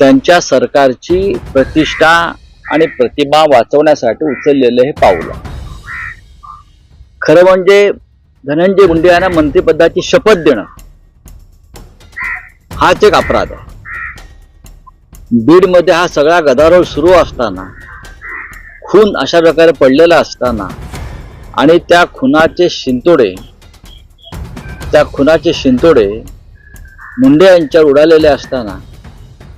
त्यांच्या सरकारची प्रतिष्ठा आणि प्रतिमा वाचवण्यासाठी उचललेलं हे पाऊल खरं म्हणजे धनंजय मुंडे यांना मंत्रिपदाची शपथ देणं हाच एक अपराध आहे. बीडमध्ये हा सगळा गदारोळ सुरू असताना खून अशा प्रकारे पडलेला असताना आणि त्या खुनाचे शिंतोडे त्या खुनाचे शिंतोडे मुंडे यांच्यावर उडालेले असताना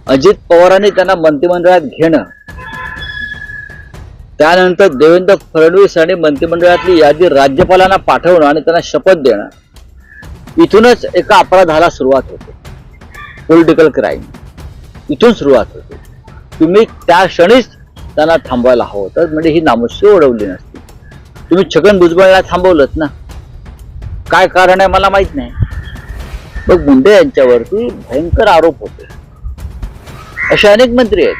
अजित पवारांनी त्यांना मंत्रिमंडळात घेणं. त्यानंतर देवेंद्र फडणवीस यांनी मंत्रिमंडळातली यादी राज्यपालांना पाठवणं आणि त्यांना शपथ देणं. इथूनच एका अपराधाला सुरुवात होते. पॉलिटिकल क्राईम इथून सुरुवात होते. तुम्ही त्या क्षणीच त्यांना थांबवायला हवं होतं म्हणजे ही नामुष्य ओढवली नसती. तुम्ही छगन भुजबळला थांबवलं ना? काय कारण आहे मला माहीत नाही. मग मुंडे यांच्यावरती भयंकर आरोप होते. असे अनेक मंत्री आहेत.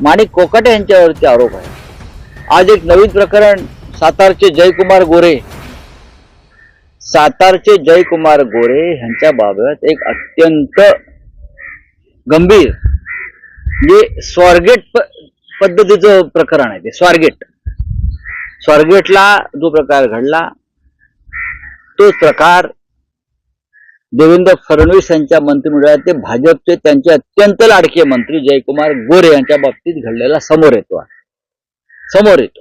माणिक कोकाटे यांच्यावरती आरोप आहे. आज एक नवीन प्रकरण सातारचे जयकुमार गोरे. सातारचे जयकुमार गोरे यांच्या बाबत एक अत्यंत गंभीर म्हणजे स्वारगेट प- पद्धतीचं प्रकरण आहे ते स्वारगेट. स्वारगेटला जो प्रकार घडला तोच प्रकार देवेंद्र फडणवीस यांच्या मंत्रिमंडळात भाजपचे त्यांचे अत्यंत लाडके मंत्री जयकुमार गोरे यांच्या बाबतीत घडलेला समोर येतो. समोर येतो.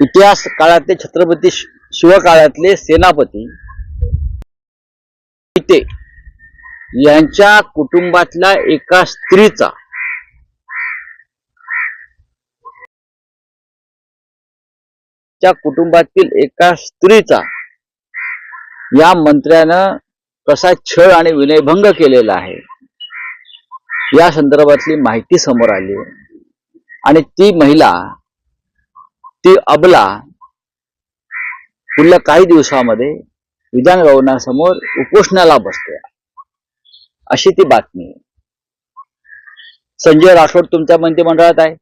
इतिहास काळातले छत्रपती शिवकाळातले सेनापती पिते यांच्या कुटुंबातल्या एका स्त्रीचा च्या कुटुंबातील एका स्त्रीचा या मंत्र्यानं कसा छळ आणि विनयभंग केलेला आहे या संदर्भातली माहिती समोर आली. आणि ती महिला ती अबला पुढल्या काही दिवसामध्ये विधान भवनासमोर उपोषणाला बसते. अशी ती बातमी. संजय राठोड तुमच्या मंत्रिमंडळात आहे?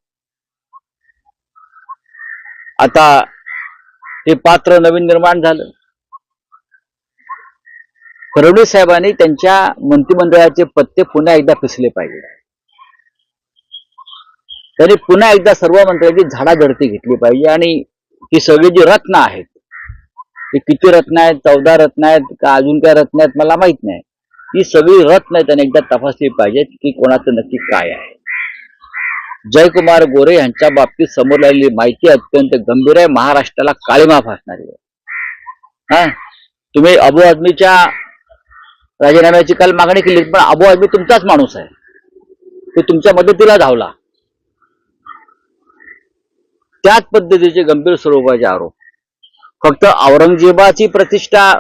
आता हे पात्र नवीन निर्माण झालं. फडणवीस साहेबांनी त्यांच्या मंत्रिमंडळाचे पत्ते पुन्हा एकदा पिसले पाहिजे. त्यांनी पुन्हा एकदा सर्व मंत्र्यांची झाडाझडती घेतली पाहिजे आणि ही सगळी जी रत्न आहेत ती किती रत्न आहेत चौदा रत्न आहेत का अजून काय रत्न आहेत मला माहीत नाही. ही सगळी रत्न त्यांनी एकदा तपासली पाहिजेत की कोणाचं नक्की काय आहे. जयकुमार गोरे यांच्या बाबतीत समोर आलेली माहिती अत्यंत गंभीर आहे. महाराष्ट्राला काळीमा फासणारी आहे. हा? तुम्ही अबू आदमीच्या राजीनाम्याची काल मागणी केली पण अबू आजमी तुमचाच माणूस आहे. तो तुमच्या मदतीला धावला. त्याच पद्धतीचे गंभीर स्वरूपाचे आरोप. फक्त औरंगजेबाची प्रतिष्ठा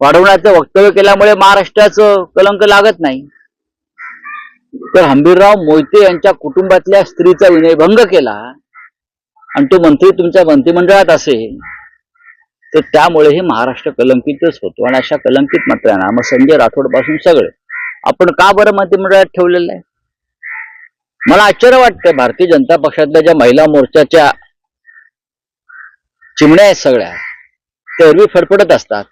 वाढवण्याचं वक्तव्य केल्यामुळे महाराष्ट्राचं कलंक लागत नाही. तर हंबीरराव मोहिते यांच्या कुटुंबातल्या स्त्रीचा विनयभंग केला आणि तो मंत्री तुमच्या मंत्रिमंडळात असेल तर त्यामुळे हे महाराष्ट्र कलंकितच होतो. आणि अशा कलंकित मंत्र्यांना मग संजय राठोडपासून सगळे. आपण का बरं मंत्रिमंडळात ठेवलेलं आहे? मला आश्चर्य वाटतंय. भारतीय जनता पक्षातल्या ज्या महिला मोर्चाच्या चिमण्या आहेत सगळ्या त्या एरवी फडफडत असतात.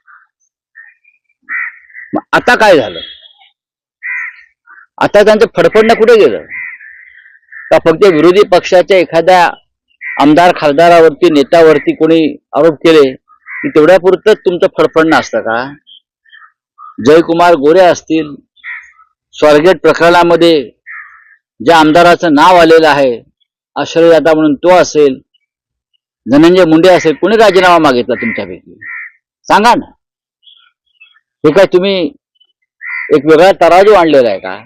आता काय झालं? आता त्यांचं फडफडणं कुठे गेलं? का फक्त विरोधी पक्षाच्या एखाद्या आमदार खासदारावरती नेत्यावरती कोणी आरोप केले? की तेवढ्या पुरतच तुमचं फडफडणं असतं का? जयकुमार गोरे असतील स्वारगेट प्रकरणामध्ये ज्या आमदाराचं नाव आलेलं आहे आश्रयदाता म्हणून तो असेल धनंजय मुंडे असेल कोणी राजीनामा मागितला तुमच्यापैकी? सांगा ना. हे काय तुम्ही एक वेगळा तराजू आणलेला आहे का?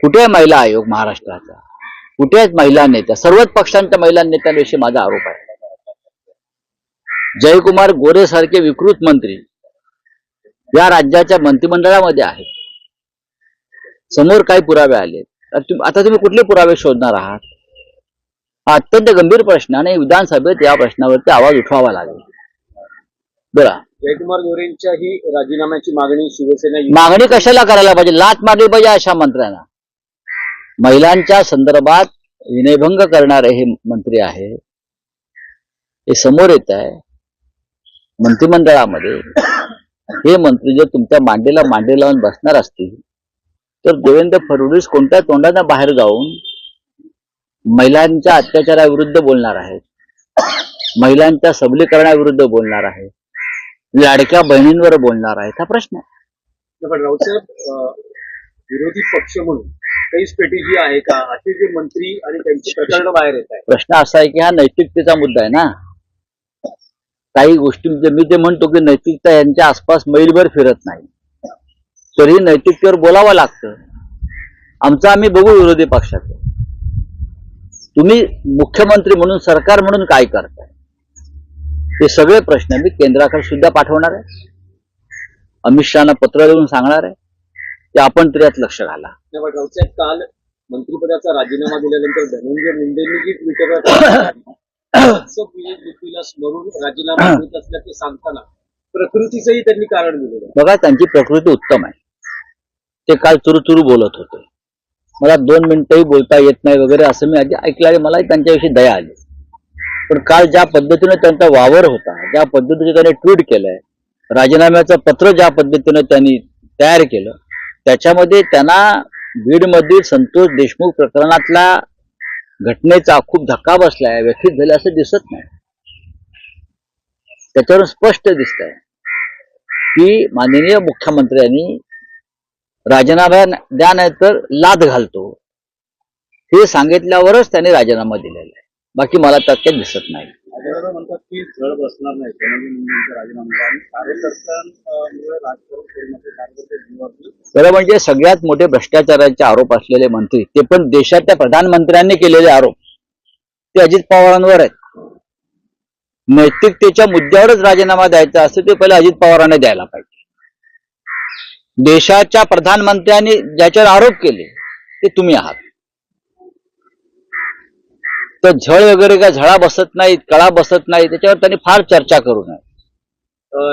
कुठे आहे महिला आयोग महाराष्ट्राचा? कुठे आहेत महिला नेत्या? सर्वच पक्षांच्या महिला नेत्यांविषयी माझा आरोप आहे. जयकुमार गोरे सारखे विकृत मंत्री या राज्याच्या मंत्रिमंडळामध्ये आहेत समोर काही पुरावे आले. आता तुम- आता तुम्ही कुठले पुरावे शोधणार आहात? हा अत्यंत गंभीर प्रश्न आणि विधानसभेत या प्रश्नावरती आवाज उठवावा लागेल. बोला. जयकुमार गोरेंच्या ही राजीनाम्याची मागणी शिवसेना मागणी कशाला करायला पाहिजे? लाच मारली पाहिजे अशा मंत्र्यांना. महिलांच्या संदर्भात विनयभंग करणारे हे मंत्री आहे हे समोर येत आहे. मंत्रिमंडळामध्ये हे मंत्री जर तुमच्या मांडीला मांडी लावून बसणार असतील तर देवेंद्र फडणवीस कोणत्या तोंडानं बाहेर जाऊन महिलांच्या अत्याचाराविरुद्ध बोलणार आहेत? महिलांच्या सबलीकरणाविरुद्ध बोलणार आहेत? लाडक्या बहिणींवर बोलणार आहेत? हा प्रश्न विरोधी पक्ष म्हणून काही स्ट्रॅटेजी आहे का? असे जे मंत्री आणि त्यांची प्रकरण बाहेर येत आहे प्रश्न असा आहे की हा नैतिकतेचा मुद्दा आहे ना? काही गोष्टी म्हणजे मी ते म्हणतो की नैतिकता यांच्या आसपास मैलभर फिरत नाही. तरी नैतिकतेवर बोलावं लागतं. आमचं आम्ही बघू विरोधी पक्षाचं. तुम्ही मुख्यमंत्री म्हणून सरकार म्हणून काय करताय? हे सगळे प्रश्न मी केंद्राकडे सुद्धा पाठवणार आहे. अमित शहाना पत्र देऊन सांगणार आहे. की आपण तरी यात लक्ष घाला. काल मंत्रिपदाचा राजीनामा दिल्यानंतर धनंजय मुंडेंनी जी ट्विटरवर राजीनामा देत असल्याचं सांगताना प्रकृतीचंही त्यांनी कारण दिलेलं बघा त्यांची प्रकृती उत्तम आहे. ते काल चुरुचुरू बोलत होते. मला दोन मिनिटंही बोलता येत नाही वगैरे असं मी आधी ऐकलं आहे मलाही त्यांच्याविषयी दया आली. पण काल ज्या पद्धतीने त्यांचा वावर होता ज्या पद्धतीने त्यांनी ट्विट केलंय राजीनाम्याचं पत्र ज्या पद्धतीने त्यांनी तयार केलं त्याच्यामध्ये त्यांना बीडमधील संतोष देशमुख प्रकरणातला घटनेचा खूप धक्का बसलाय व्यथित झाले असं दिसत नाही. त्याच्यावरून स्पष्ट दिसत आहे की माननीय मुख्यमंत्र्यांनी राजीनामा द्या नाही तर लाद घालतो. हे सांगितल्यावरच त्यांनी राजीनामा दिलेला आहे. बाकी मला त्यात काही दिसत नाही. राजीनामा म्हणतात की झळ बसणार नाही. मुंडेंचा राजीनामा आणि कार्यकर्त्यांमुळे कार्यकर्ते खरं म्हणजे सगळ्यात मोठे भ्रष्टाचाराचे आरोप असलेले मंत्री ते पण देशाच्या प्रधानमंत्र्यांनी केलेले आरोप. ते अजित पवारांवर आहेत. नैतिकतेच्या मुद्द्यावरच राजीनामा द्यायचा असेल ते पहिले अजित पवारांनी द्यायला पाहिजे. देशाच्या प्रधानमंत्र्यांनी ज्याच्यावर आरोप केले ते तुम्ही आहात. तर झळ वगैरे काय झळा बसत नाहीत कळा बसत नाही त्याच्यावर त्यांनी फार चर्चा करू नये.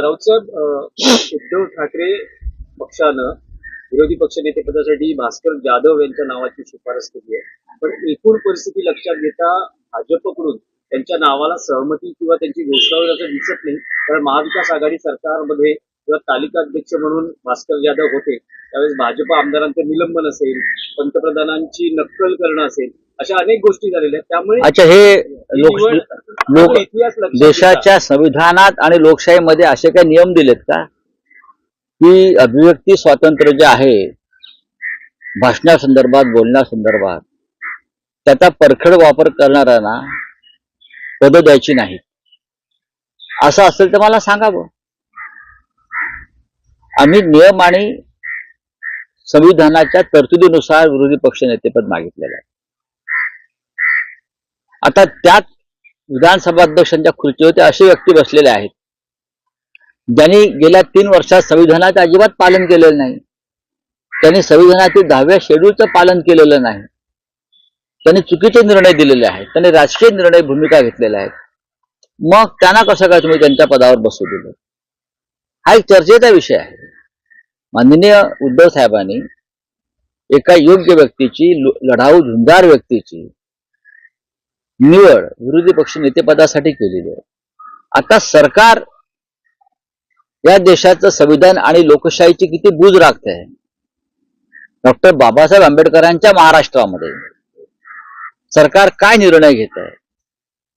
राऊत साहेब उद्धव ठाकरे पक्षानं विरोधी पक्षनेतेपदासाठी भास्कर जाधव यांच्या नावाची शिफारस केली आहे. पण एकूण परिस्थिती लक्षात घेता भाजपकडून त्यांच्या नावाला सहमती किंवा त्यांची घोषणा दिसत नाही. कारण महाविकास आघाडी सरकारमध्ये किंवा तालिका अध्यक्ष म्हणून भास्कर जाधव होते त्यावेळेस भाजप आमदारांचं निलंबन असेल पंतप्रधानांची नक्कल करणं असेल अशा अनेक गोष्टी झालेल्या आहेत. त्यामुळे अच्छा हे लोक इतिहास देशाच्या संविधानात आणि लोकशाहीमध्ये असे काही नियम दिलेत का? की अभिव्यक्ती स्वातंत्र्य जे आहे भाषणासंदर्भात बोलण्यासंदर्भात त्याचा परखड वापर करणाऱ्यांना पद द्यायची नाही असं असेल तर मला सांगावं आम्ही नियम आणि संविधानाच्या तरतुदीनुसार विरोधी पक्ष नेतेपद मागितलेलं आहे. आता त्यात विधानसभा अध्यक्षांच्या खुर्चीवर असे व्यक्ती बसलेले आहेत. ज्यांनी गेल्या तीन वर्षात संविधानाचं अजिबात पालन केलेलं नाही. त्यांनी संविधानातील दहाव्या शेड्यूलचं पालन केलेलं नाही. त्यांनी चुकीचे निर्णय दिलेले आहेत. त्यांनी राजकीय निर्णय भूमिका घेतलेल्या आहेत. मग त्यांना कसं काय तुम्ही त्यांच्या पदावर बसू दिलं? हा एक चर्चेचा विषय आहे. माननीय उद्धव साहेबांनी एका योग्य व्यक्तीची लढाऊ झुंजार व्यक्तीची निवड विरोधी पक्ष नेतेपदासाठी केलेली आहे. आता सरकार या देशाचं संविधान आणि लोकशाहीची किती बूज राखत आहे डॉक्टर बाबासाहेब आंबेडकरांच्या महाराष्ट्रामध्ये सरकार काय निर्णय घेत आहे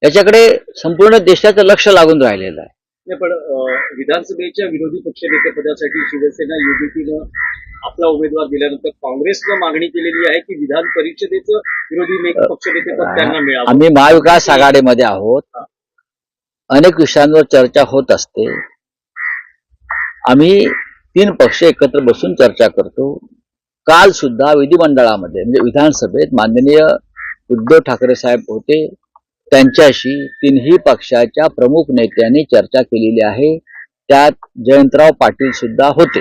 याच्याकडे संपूर्ण देशाचं लक्ष लागून राहिलेलं आहे. नाही पण विधानसभेच्या विरोधी पक्षनेतेपदासाठी शिवसेना युतीनं आपला उमेदवार दिल्यानंतर काँग्रेसनं मागणी केलेली आहे की विधान परिषदेचं विरोधी पक्षनेतेपद त्यांना मिळावं. आम्ही महाविकास आघाडीमध्ये आहोत. अनेक विषयांवर चर्चा होत असते. आम्ही तीन पक्ष एकत्र बसून चर्चा करतो. काल सुद्धा विधिमंडळामध्ये म्हणजे विधानसभेत माननीय उद्धव ठाकरे साहेब होते. त्यांच्याशी तिन्ही पक्षाच्या प्रमुख नेत्यांनी चर्चा केलेली आहे. त्यात जयंतराव पाटील सुद्धा होते.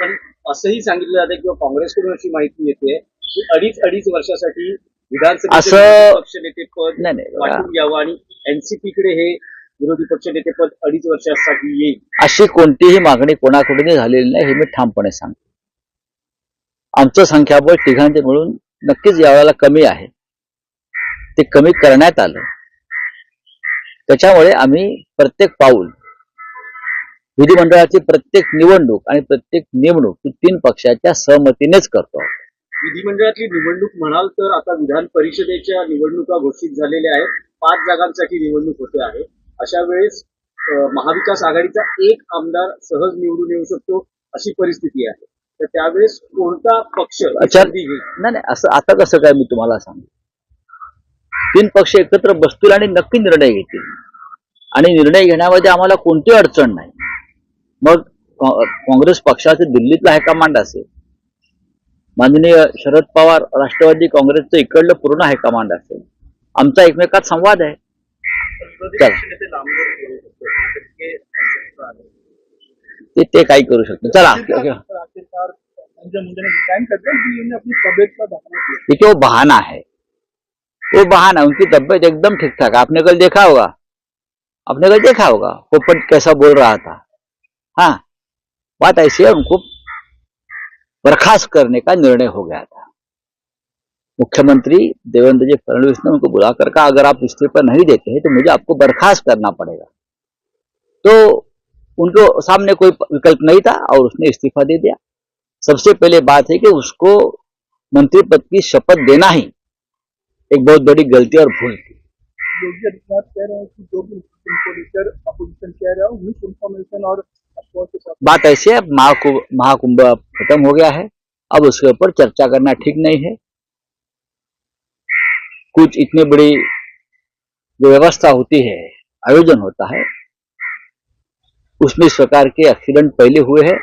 पण असंही सांगितलं जातं किंवा काँग्रेसकडून अशी माहिती येते की अडीच अडीच वर्षासाठी विधानसभेचं असं- विरोधी पक्षनेतेपद नाही. वाटून घ्यावं आणि एनसीपी कडे हे विरोधी पक्षनेतेपद अडीच वर्षासाठी येईल. अशी कोणतीही मागणी कोणाकडूनही झालेली नाही हे मी ठामपणे सांगतो. आमचं संख्याबळ तिघांचे मिळून नक्कीच यावेळेला कमी आहे. ते कमी करण्यात आलं. त्याच्यामुळे आम्ही प्रत्येक पाऊल विधिमंडळाची प्रत्येक निवडणूक आणि प्रत्येक नेमणूक ही तीन पक्षाच्या सहमतीनेच करतो. विधिमंडळातली निवडणूक म्हणाल तर आता विधान परिषदेच्या निवडणुका घोषित झालेल्या आहेत. पाच जागांसाठी निवडणूक होते आहे. अशा वेळेस महाविकास आघाडीचा एक आमदार सहज निवडून येऊ शकतो अशी परिस्थिती आहे. तर त्यावेळेस कोणता पक्ष नाही असं आता कसं काय मी तुम्हाला सांगू? तीन पक्ष एकत्र बसतील आणि नक्की निर्णय घेतील. आणि निर्णय घेण्यामध्ये आम्हाला कोणती अडचण नाही. मग काँग्रेस पक्षाचे दिल्लीतला हायकमांड असेल. माननीय शरद पवार राष्ट्रवादी काँग्रेसचं इकडलं पूर्ण हायकमांड असेल. आमचा एकमेकात संवाद आहे. चला. ते ते काही करू शकतो. चला. आखिरकार संजय मुंडे ने डिजाइन करते हैं कि इन्हें अपनी तबियत का बहाना किया देखिए वो बहाना है वो बहाना, उनकी तबीयत एकदम ठीक ठाक आपने कल देखा होगा? आपने कल देखा होगा? पोपट कैसा बोल रहा था। हाँ बात ऐसी है, उनको बर्खास्त करने का निर्णय हो गया था। मुख्यमंत्री देवेंद्र जी फडणवीस ने उनको बुलाकर कहा, अगर आप इस्तीफा नहीं देते हैं तो मुझे आपको बर्खास्त करना पड़ेगा। तो उनको सामने कोई विकल्प नहीं था और उसने इस्तीफा दे दिया। सबसे पहले बात है कि उसको मंत्री पद की शपथ देना ही एक बहुत बड़ी गलती और भूल थी योगी आदित्यनाथ कह रहे हैं कि जो भी इनको लेकर अपोजिशन कह रहा है इन्फॉर्मेशन और अफवाह के साथ बात ऐसी है महाकुंभ महाकुंभ खत्म हो गया है। अब उसके ऊपर चर्चा करना ठीक नहीं है। कुछ इतनी बड़ी जो व्यवस्था होती है आयोजन होता है उसमें इस प्रकार के एक्सीडेंट पहले हुए हैं।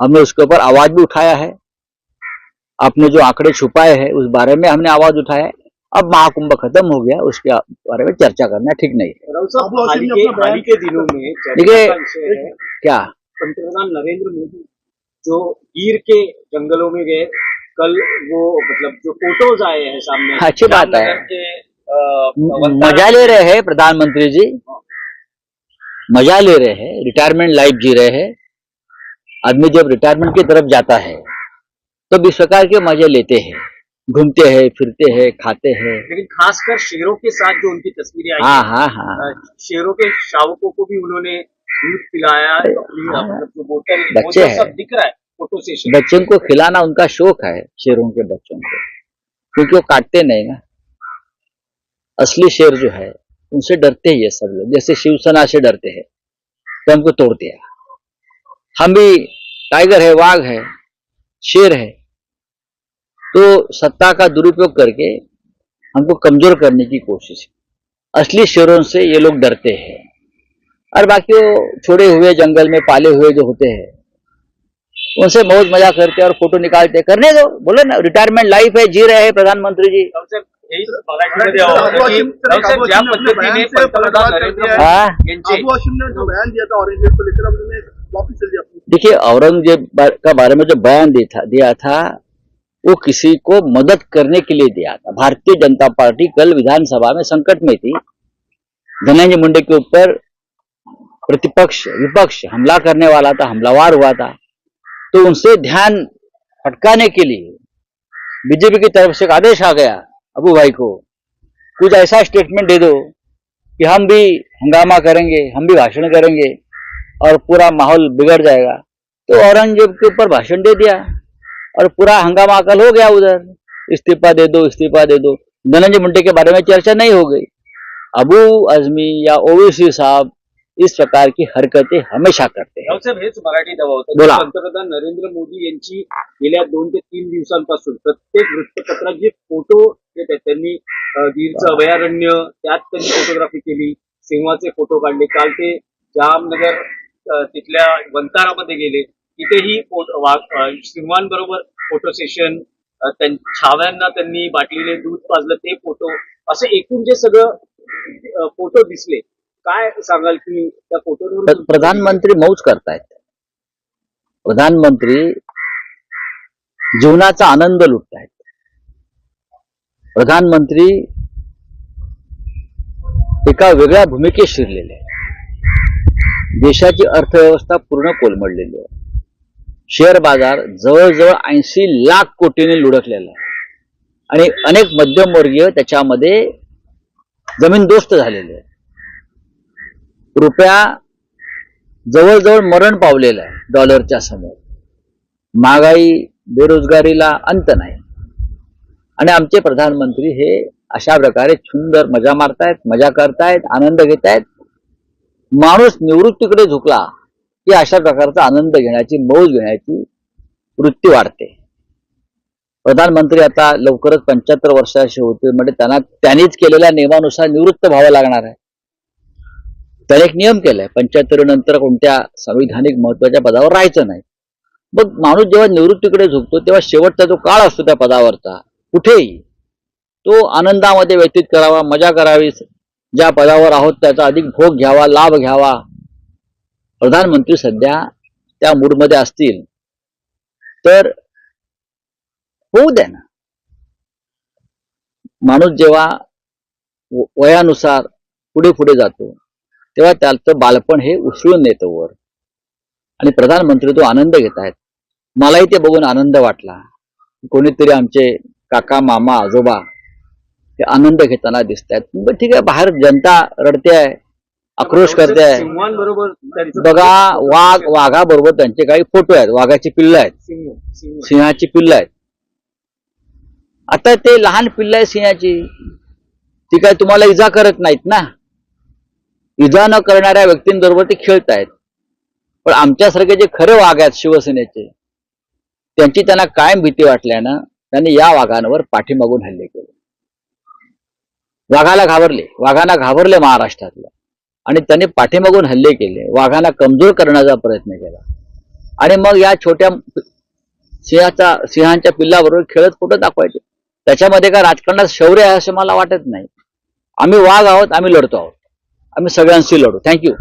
हमने उसके ऊपर आवाज़ भी उठाया है। आपने जो आंकड़े छुपाए हैं उस बारे में हमने आवाज़ उठाया है। अब महाकुंभ खत्म हो गया उसके बारे में चर्चा करना ठीक नहीं है। हाल के दिनों में देखिए- है। क्या? पंतप्रधान नरेंद्र मोदी जो गिर के जंगलों में गए कल वो मतलब जो फ़ोटोज़ आए हैं सामने। अच्छी बात है। मज़ा ले रहे हैं प्रधानमंत्री जी। मज़ा ले रहे हैं। रिटायरमेंट लाइफ जी रहे हैं। आदमी जब रिटायरमेंट की तरफ़ जाता है तो इस प्रकार के मज़े लेते हैं। घूमते हैं फिरते हैं खाते हैं। लेकिन खासकर शेरों के साथ जो उनकी तस्वीरें आई हाँ हाँ हाँ शेरों के शावकों को भी उन्होंने दूध पिलाया हाँ। मतलब बोतल बच्चे सब दिख रहा है फ़ोटो सेशन बच्चों को खिलाना उनका शौक है शेरों के बच्चों को। क्योंकि वो काटते नहीं ना। असली शेर जो है उनसे डरते ही है सब लोग। जैसे शिवसेना से डरते हैं तो हमको तोड़ दिया। हम भी टाइगर है वाघ है शेर है तो सत्ता का दुरुपयोग करके हमको कमज़ोर करने की कोशिश है असली शेरों से ये लोग डरते हैं। और बाकी वो छोड़े हुए जंगल में पाले हुए जो होते हैं उनसे मौज मज़ा करते और फ़ोटो निकालते करने दो बोलो ना रिटायरमेंट लाइफ है जी रहे हैं प्रधानमंत्री जी। अपनी देखिए औरंगज़ेब का बारे में जो बयान दिया था वो किसी को मदद करने के लिए दिया था। भारतीय जनता पार्टी कल विधानसभा में संकट में थी। धनंजय मुंडे के ऊपर प्रतिपक्ष, विपक्ष हमला करने वाला था, हमलावार हुआ था। तो उनसे ध्यान भटकाने के लिए बीजेपी की तरफ़ से एक आदेश आ गया, अबू भाई को, कुछ ऐसा स्टेटमेंट दे दो कि हम भी हंगामा करेंगे, हम भी भाषण करेंगे और पूरा माहौल बिगड़ जाएगा। तो औरंगज़ेब के ऊपर भाषण दे दिया। और पूरा हंगामा कल हो गया उधर। इस्तीफा दे दो इस्तीफा दे दो। धनंजय मुंडे के बारे में चर्चा नहीं हो गई। अबू अजमी या ओवैसी साहब इस प्रकार की हरकतें हमेशा करते हैं। हेच मराठी दवा होतं बोला. पंतप्रधान नरेंद्र मोदी यांची गेल्या दोन ते तीन दिवसांपासून प्रत्येक वृत्तपत्रात जे फोटो येत आहेत त्यांनी अ, गीरचं अभयारण्य त्यात त्यांनी फोटोग्राफी केली सिंहाचे फोटो काढले. काल ते जामनगर अ, तिथल्या वंतारामध्ये गेले. इथेही फोटो वा- फोटो सेशन छाव्यांना त्यांनी बाटलीने दूध पाजलं ते फोटो असं एकूण जे सगळं फोटो दिसले काय सांगाल की त्या फोटोवर प्रधानमंत्री मौज करतायत. प्रधानमंत्री जीवनाचा आनंद लुटतायत. प्रधानमंत्री एका वेगळ्या भूमिकेत शिरलेले आहे देशाची अर्थव्यवस्था पूर्ण कोलमडलेली आहे. शेअर बाजार जवळजवळ ऐंशी लाख कोटीने लुढकलेला आहे. आणि अनेक मध्यमवर्गीय त्याच्यामध्ये जमीनदोस्त झालेले आहे रुपया जवळजवळ मरण पावलेलं आहे डॉलरच्या समोर. महागाई बेरोजगारीला अंत नाही. आणि आमचे प्रधानमंत्री हे अशा प्रकारे सुंदर मजा मारतायत मजा करतायत आनंद घेतायत. माणूस निवृत्तीकडे झुकला. की अशा प्रकारचा आनंद घेण्याची मौज घेण्याची वृत्ती वाढते. प्रधानमंत्री आता लवकरच पंच्याहत्तर वर्षाचे होते म्हणजे त्यांना त्यांनीच केलेल्या नियमानुसार निवृत्त व्हावं लागणार आहे. त्याने एक नियम केलाय पंच्याहत्तर नंतर कोणत्या संविधानिक महत्त्वाच्या पदावर राहायचं नाही. मग माणूस जेव्हा निवृत्तीकडे झुकतो तेव्हा शेवटचा जो काळ असतो त्या पदावरचा कुठेही तो आनंदामध्ये व्यतीत करावा मजा करावी ज्या पदावर आहोत त्याचा अधिक भोग घ्यावा लाभ घ्यावा. प्रधानमंत्री सध्या त्या मूडमध्ये असतील तर होऊ द्या ना. माणूस जेव्हा वयानुसार पुढे पुढे जातो तेव्हा त्याचं बालपण हे उसळून येतं वर. आणि प्रधानमंत्री तो आनंद घेत आहेत. मलाही ते बघून आनंद वाटला. कोणीतरी आमचे काका मामा आजोबा ते आनंद घेताना दिसत आहेत ठीक आहे बाहेर जनता रडते आहे. आक्रोश करते आहे बघा वाघ वाघाबरोबर त्यांचे काही फोटो आहेत. वाघाची पिल्ल आहेत. सिंह सिंह. सिंहाची पिल्ल आहेत. आता ते लहान पिल्ल आहे सिंहाची. ती काय तुम्हाला इजा करत नाहीत ना? इजा न करणाऱ्या व्यक्तींबरोबर ते खेळतायत. पण आमच्यासारखे जे खरे वाघ आहेत शिवसेनेचे त्यांची त्यांना कायम भीती वाटल्यानं त्यांनी या वाघांवर पाठीमागून हल्ले केले. वाघाला घाबरले. वाघांना घाबरले महाराष्ट्रातलं. आणि त्यांनी पाठीमागून हल्ले केले. वाघांना कमजोर करण्याचा प्रयत्न केला. आणि मग या छोट्या सिंहाचा सिंहांच्या पिल्लाबरोबर खेळत कुठं दाखवायचे. त्याच्यामध्ये काय राजकारणात शौर्य आहे असं मला वाटत नाही. आम्ही वाघ आहोत आम्ही लढतो आहोत. आम्ही सगळ्यांशी लढू. थँक्यू